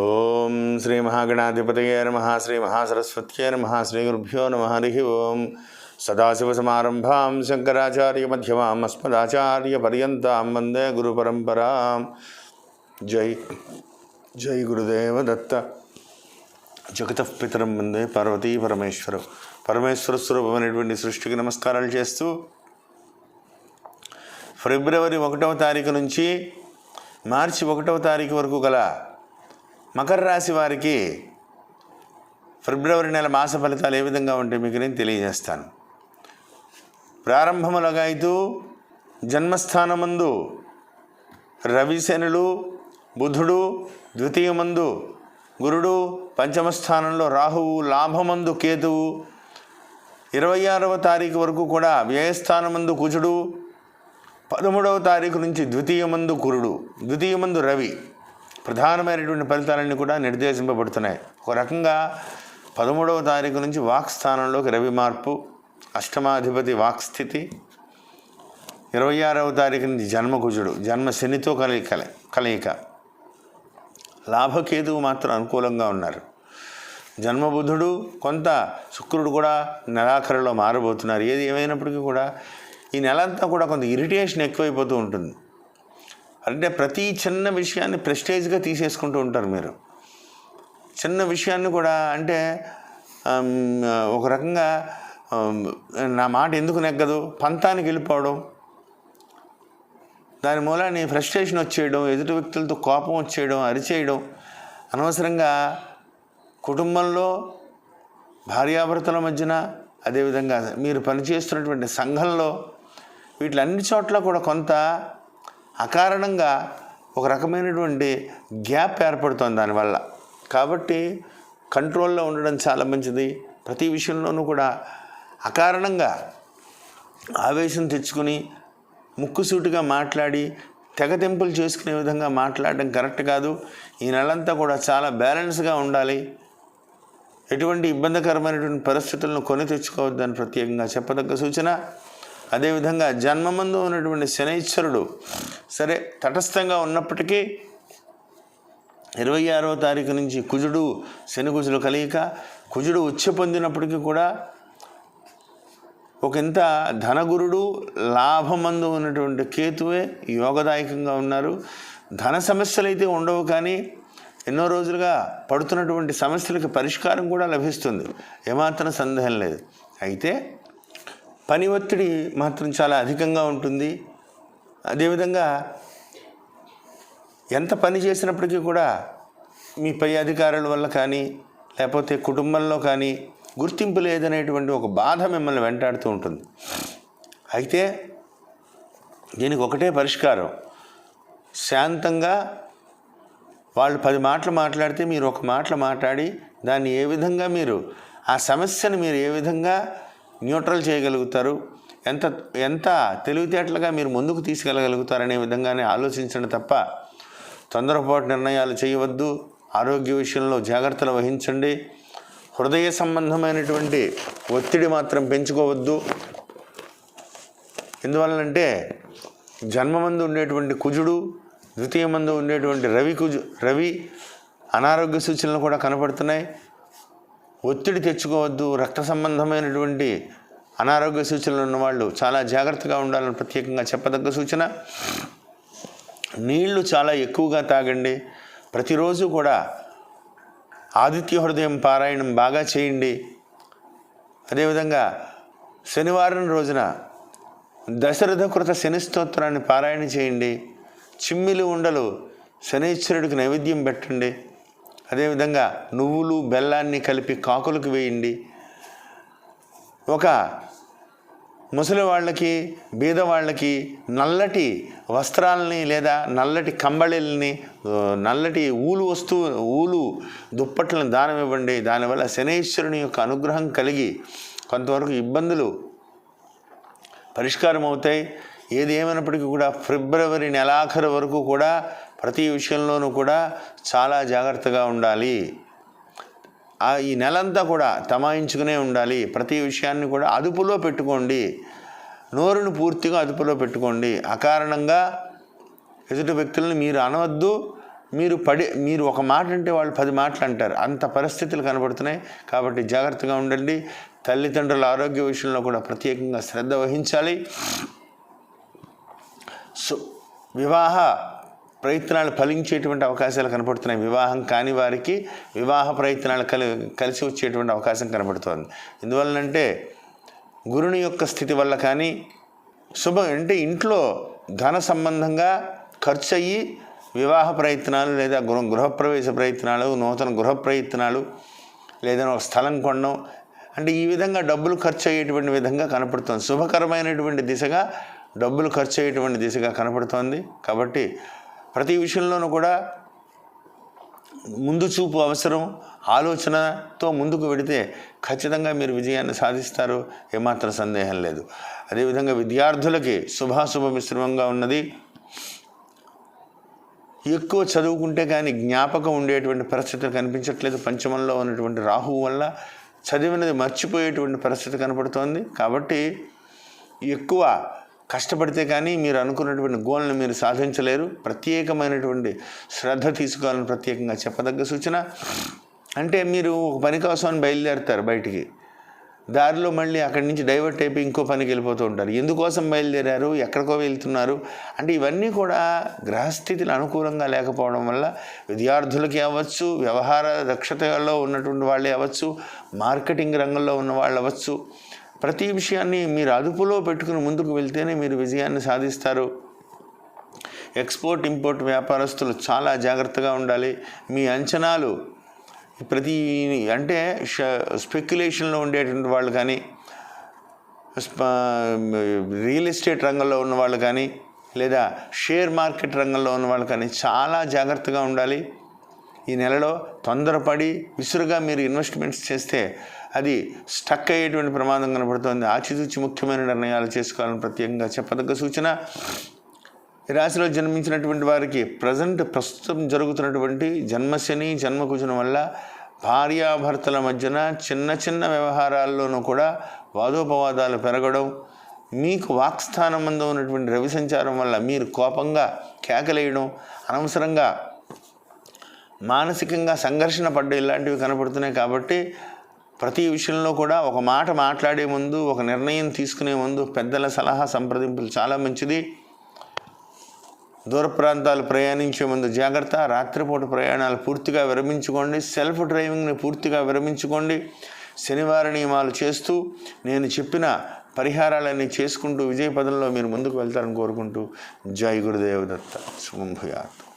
ఓం శ్రీ మహాగణాధిపతయే నమ శ్రీ మహాసరస్వత్యే నమ శ్రీ గురుభ్యో నమ హరి ఓం. సదాశివసమారంభాం శంకరాచార్యమ్యమాం అస్మదాచార్యపర్యంతం వందే గురు గురుపరంపరాం జై జై గురుదేవ దత్త. జగతపితరం వందే పార్వతీ పరమేశ్వరం. పరమేశ్వర స్వరూపమైనటువంటి సృష్టికి నమస్కారాలు చేస్తూ ఫిబ్రవరి ఒకటవ తారీఖు నుంచి మార్చి ఒకటవ తారీఖు వరకు గల మకర రాశి వారికి ఫిబ్రవరి నెల మాస ఫలితాలు ఏ విధంగా ఉంటాయి మీకు నేను తెలియజేస్తాను. ప్రారంభములగాయితూ జన్మస్థానమందు రవిశనులు బుధుడు ద్వితీయమందు గురుడు పంచమ స్థానంలో రాహువు లాభమందు కేతువు. ఇరవై ఆరవ తారీఖు వరకు కూడా వ్యయస్థానమందు కుజుడు పదమూడవ తారీఖు నుంచి ద్వితీయమందు కురుడు ద్వితీయమందు రవి. ప్రధానమైనటువంటి ఫలితాలన్నీ కూడా నిర్దేశింపబడుతున్నాయి. ఒక రకంగా పదమూడవ తారీఖు నుంచి వాక్ స్థానంలోకి రవి మార్పు అష్టమాధిపతి వాక్ స్థితి ఇరవై ఆరవ తారీఖు నుంచి జన్మకుజుడు జన్మ శనితో కలయిక కలయిక. లాభకేతువు మాత్రం అనుకూలంగా ఉన్నారు. జన్మబుధుడు కొంత శుక్రుడు కూడా నెలాఖరులో మారబోతున్నారు. ఏది ఏమైనప్పటికీ కూడా ఈ నెలంతా కూడా కొంత ఇరిటేషన్ ఎక్కువైపోతూ ఉంటుంది. అంటే ప్రతి చిన్న విషయాన్ని ప్రెస్టేజ్గా తీసేసుకుంటూ ఉంటారు మీరు. చిన్న విషయాన్ని కూడా అంటే ఒక రకంగా నా మాట ఎందుకు నెగ్గదు? పంతానికి వెళ్ళిపోవడం దాని మూలాన్ని ఫ్రస్ట్రేషన్ వచ్చేయడం ఎదుటి వ్యక్తులతో కోపం వచ్చేయడం అరిచేయడం అనవసరంగా కుటుంబంలో భార్యాభర్తల మధ్యన అదేవిధంగా మీరు పనిచేస్తున్నటువంటి సంఘంలో వీటిలన్ని చోట్ల కూడా కొంత అకారణంగా ఒక రకమైనటువంటి గ్యాప్ ఏర్పడుతుంది దానివల్ల. కాబట్టి కంట్రోల్లో ఉండడం చాలా మంచిది. ప్రతి విషయంలోనూ కూడా అకారణంగా ఆవేశం తెచ్చుకుని ముక్కుసూటిగా మాట్లాడి తెగతెంపులు చేసుకునే విధంగా మాట్లాడడం కరెక్ట్ కాదు. ఈ నెలంతా కూడా చాలా బ్యాలెన్స్గా ఉండాలి. ఎటువంటి ఇబ్బందికరమైనటువంటి పరిస్థితులను కొని తెచ్చుకోవద్దని ప్రత్యేకంగా చెప్పదగ్గ సూచన. అదేవిధంగా జన్మమందు ఉన్నటువంటి శనైశ్వరుడు సరే తటస్థంగా ఉన్నప్పటికీ ఇరవై ఆరవ తారీఖు నుంచి కుజుడు శని కుజులు కలియక కుజుడు ఉచ్చ పొందినప్పటికీ కూడా ఒక ఇంత ధనగురుడు లాభమందు ఉన్నటువంటి కేతువే యోగదాయకంగా ఉన్నారు. ధన సమస్యలు అయితే ఉండవు కానీ ఎన్నో రోజులుగా పడుతున్నటువంటి సమస్యలకు పరిష్కారం కూడా లభిస్తుంది. ఏమాత్రం సందేహం లేదు. అయితే పని ఒత్తిడి మాత్రం చాలా అధికంగా ఉంటుంది. అదేవిధంగా ఎంత పని చేసినప్పటికీ కూడా మీ పై అధికారుల వల్ల కానీ లేకపోతే కుటుంబంలో కానీ గుర్తింపు లేదనేటువంటి ఒక బాధ మిమ్మల్ని వెంటాడుతూ ఉంటుంది. అయితే దీనికి ఒకటే పరిష్కారం. శాంతంగా వాళ్ళు పది మాటలు మాట్లాడితే మీరు ఒక మాటలు మాట్లాడి దాన్ని ఏ విధంగా మీరు ఆ సమస్యను మీరు ఏ విధంగా న్యూట్రల్ చేయగలుగుతారు? ఎంత ఎంత తెలివితేటలుగా మీరు ముందుకు తీసుకెళ్ళగలుగుతారనే విధంగానే ఆలోచించండి తప్ప తొందరపాటు నిర్ణయాలు చేయవద్దు. ఆరోగ్య విషయంలో జాగ్రత్తలు వహించండి. హృదయ సంబంధమైనటువంటి ఒత్తిడి మాత్రం పెంచుకోవద్దు. ఎందువల్లంటే జన్మమందు ఉండేటువంటి కుజుడు ద్వితీయ మందు ఉండేటువంటి రవి కుజు రవి అనారోగ్య సూచనలు కూడా కనపడుతున్నాయి. ఒత్తిడి తెచ్చుకోవద్దు రక్త సంబంధమైనటువంటి అనారోగ్య సూచనలు ఉన్నవాళ్ళు చాలా జాగ్రత్తగా ఉండాలని ప్రత్యేకంగా చెప్పదగ్గ సూచన. నీళ్ళు చాలా ఎక్కువగా తాగండి. ప్రతిరోజు కూడా ఆదిత్య హృదయం పారాయణం బాగా చేయండి. అదేవిధంగా శనివారం రోజున దశరథ కృత శని స్తోత్రాన్ని పారాయణ చేయండి. చిమ్మిలి ఉండలు శనీశ్వరుడికి నైవేద్యం పెట్టండి. అదేవిధంగా నువ్వులు బెల్లాన్ని కలిపి కాకులకు వేయండి. ఒక ముసలి వాళ్ళకి బీద వాళ్ళకి నల్లటి వస్త్రాలని లేదా నల్లటి కంబళిల్ని నల్లటి ఊలు వస్తువు ఊలు దుప్పట్లను దానం ఇవ్వండి. దానివల్ల శనేశ్వరుని యొక్క అనుగ్రహం కలిగి కొంతవరకు ఇబ్బందులు పరిష్కారం అవుతాయి ఏది ఏమైనప్పటికీ కూడా ఫిబ్రవరి నెలాఖరు వరకు కూడా ప్రతి విషయంలోనూ కూడా చాలా జాగ్రత్తగా ఉండాలి. ఆ ఈ నెలంతా కూడా తమాయించుకునే ఉండాలి. ప్రతి విషయాన్ని కూడా అదుపులో పెట్టుకోండి. నోరును పూర్తిగా అదుపులో పెట్టుకోండి. అకారణంగా ఎదుటి వ్యక్తులను మీరు అనవద్దు. మీరు పడి మీరు ఒక మాట అంటే వాళ్ళు పది మాటలు అంటారు. అంత పరిస్థితులు కనబడుతున్నాయి. కాబట్టి జాగ్రత్తగా ఉండండి. తల్లిదండ్రుల ఆరోగ్య విషయంలో కూడా ప్రత్యేకంగా శ్రద్ధ వహించాలి. సో వివాహ ప్రయత్నాలు ఫలించేటువంటి అవకాశాలు కనపడుతున్నాయి. వివాహం కాని వారికి వివాహ ప్రయత్నాలు కలి కలిసి వచ్చేటువంటి అవకాశం కనబడుతోంది ఎందువల్లంటే గురుని యొక్క స్థితి వల్ల కానీ శుభ అంటే ఇంట్లో ధన సంబంధంగా ఖర్చు అయ్యి వివాహ ప్రయత్నాలు లేదా గృహ గృహప్రవేశ ప్రయత్నాలు నూతన గృహ ప్రయత్నాలు లేదా ఒక స్థలం కొనడం అంటే ఈ విధంగా డబ్బులు ఖర్చు అయ్యేటువంటి విధంగా కనపడుతుంది. శుభకరమైనటువంటి దిశగా డబ్బులు ఖర్చు అయ్యేటువంటి దిశగా కనపడుతోంది. కాబట్టి ప్రతి విషయంలోనూ కూడా ముందు చూపు అవసరం ఆలోచనతో ముందుకు వెడితే ఖచ్చితంగా మీరు విజయాన్ని సాధిస్తారు ఏమాత్రం సందేహం లేదు. అదేవిధంగా విద్యార్థులకి శుభాశుభ మిశ్రమంగా ఉన్నది. ఎక్కువ చదువుకుంటే కానీ జ్ఞాపకం ఉండేటువంటి పరిస్థితులు కనిపించట్లేదు. పంచమంలో ఉన్నటువంటి రాహువు వల్ల చదివినది మర్చిపోయేటువంటి పరిస్థితి కనపడుతోంది. కాబట్టి ఎక్కువ కష్టపడితే కానీ మీరు అనుకున్నటువంటి గోల్ని మీరు సాధించలేరు. ప్రత్యేకమైనటువంటి శ్రద్ధ తీసుకోవాలని ప్రత్యేకంగా చెప్పదగ్గ సూచన. అంటే మీరు ఒక పని కోసం బయలుదేరుతారు బయటికి. దారిలో మళ్ళీ అక్కడి నుంచి డైవర్ట్ అయిపోయి ఇంకో పనికి వెళ్ళిపోతూ ఉంటారు. ఎందుకోసం బయలుదేరారు? ఎక్కడికో వెళ్తున్నారు? అంటే ఇవన్నీ కూడా గ్రహస్థితులు అనుకూలంగా లేకపోవడం వల్ల విద్యార్థులకి అవ్వచ్చు వ్యవహార దక్షతలో ఉన్నటువంటి వాళ్ళే అవ్వచ్చు మార్కెటింగ్ రంగంలో ఉన్న వాళ్ళు అవ్వచ్చు. ప్రతి విషయాన్ని మీరు అదుపులో పెట్టుకుని ముందుకు వెళ్తేనే మీరు విజయాన్ని సాధిస్తారు. ఎక్స్పోర్ట్ ఇంపోర్ట్ వ్యాపారస్తులు చాలా జాగ్రత్తగా ఉండాలి. మీ అంచనాలు ప్రతి అంటే స్పెక్యులేషన్లో ఉండేటువంటి వాళ్ళు కానీ రియల్ ఎస్టేట్ రంగంలో ఉన్న వాళ్ళు కానీ లేదా షేర్ మార్కెట్ రంగంలో ఉన్న వాళ్ళు కానీ చాలా జాగ్రత్తగా ఉండాలి. ఈ నెలలో తొందరపడి విసురుగా మీరు ఇన్వెస్ట్మెంట్స్ చేస్తే అది స్టక్ అయ్యేటువంటి ప్రమాదం కనబడుతుంది. ఆచితూచి ముఖ్యమైన నిర్ణయాలు చేసుకోవాలని ప్రత్యేకంగా చెప్పదగ్గ సూచన ఈ రాశిలో జన్మించినటువంటి వారికి ప్రజెంట్ ప్రస్తుతం జరుగుతున్నటువంటి జన్మశని జన్మకుజనం వల్ల భార్యాభర్తల మధ్యన చిన్న చిన్న వ్యవహారాల్లోనూ కూడా వాదోపవాదాలు పెరగడం మీకు వాక్స్థానం మందు ఉన్నటువంటి రవి సంచారం వల్ల మీరు కోపంగా కేకలేయడం అనవసరంగా మానసికంగా సంఘర్షణ పడ్డ ఇలాంటివి కనపడుతున్నాయి కాబట్టి ప్రతి విషయంలో కూడా ఒక మాట మాట్లాడే ముందు ఒక నిర్ణయం తీసుకునే ముందు పెద్దల సలహా సంప్రదింపులు చాలా మంచిది. దూర ప్రాంతాలు ప్రయాణించే ముందు జాగ్రత్త రాత్రిపూట ప్రయాణాలు పూర్తిగా విరమించుకోండి సెల్ఫ్ డ్రైవింగ్ని పూర్తిగా విరమించుకోండి. శనివార నియమాలు చేస్తూ నేను చెప్పిన పరిహారాలన్నీ చేసుకుంటూ విజయ పదంలో మీరు ముందుకు వెళ్తారని కోరుకుంటూ జై గురుదేవదత్త. శుభం భూయాత్.